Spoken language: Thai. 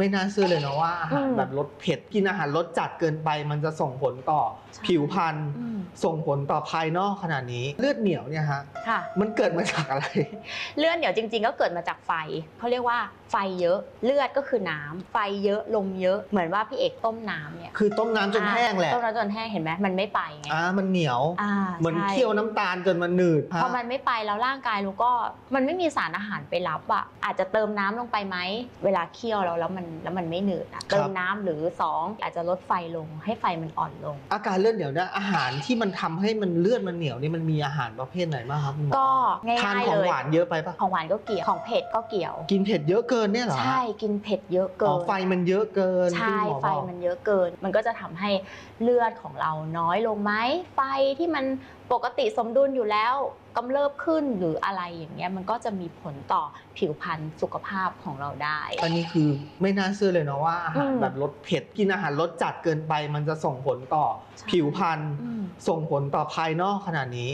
ไม่น่าเชื่อเลยนะว่าอาหารอืมแบบรสเผ็ดกินอาหารรสจัดเกินไป มันจะส่งผลต่อใช่ ผิวพรรณอืมส่งผลต่อภายนอกขนาดนี้ เลือดเหนียวเนี่ยฮะค่ะ มันเกิดมาจากอะไร เลือดเหนียวจริง ๆ ก็เกิดมาจากไฟเขาเรียกว่าไฟเยอะเลือดก็คือน้ำไฟเยอะลมเยอะเหมือนว่าพี่เอกต้มน้ำเนี่ยคือต้มน้ำจนแห้งแหละต้มน้ำจนแห้งเห็นไหมมันไม่ไปไงอ่ามันเหนียว อ่าเหมือนใช่เคี่ยวน้ำตาลจนมันหนืดพอมันไม่ไปแล้วร่างกายเราก็มันไม่มีสารอาหารไปรับอะอาจจะเติมน้ำลงไปไหมเวลาเคี่ยวแล้วแล้วมันแล้วมันไม่หนืดอะเติมน้ำหรือสองอาจจะลดไฟลง ให้ไฟมันอ่อนลง อาการเลือดเหนียวเนี่ยอาหารที่มันทำให้มันเลือดมันเหนียวนี่มันมีอาหารประเภทไหนบ้างครับคุณหมอก็ง่ายๆทานของเลยหวานเยอะไปปะของหวานก็เกี่ยวของเผ็ดก็เกี่ยว กินเผ็ดเยอะเกินเนี่ยเหรอใช่กินเผ็ดเยอะเกิอ๋อนไฟมันเยอะเกินใช่ที่หมอไฟบอกมันเยอะเกิน มันก็จะทำให้เลือดของเราน้อยลงไหมไฟที่มันปกติสมดุลอยู่แล้วกำเริบขึ้นหรืออะไรอย่างเงี้ยมันก็จะมีผลต่อผิวพรรณสุขภาพของเราได้ อันนี้คือไม่น่าเชื่อเลยนะว่าอาหารอืมแบบรสเผ็ดกินอาหารรสจัดเกินไป มันจะส่งผลต่อใช่ผิวพรรณอืม ส่งผลต่อภายนอกขนาดนี้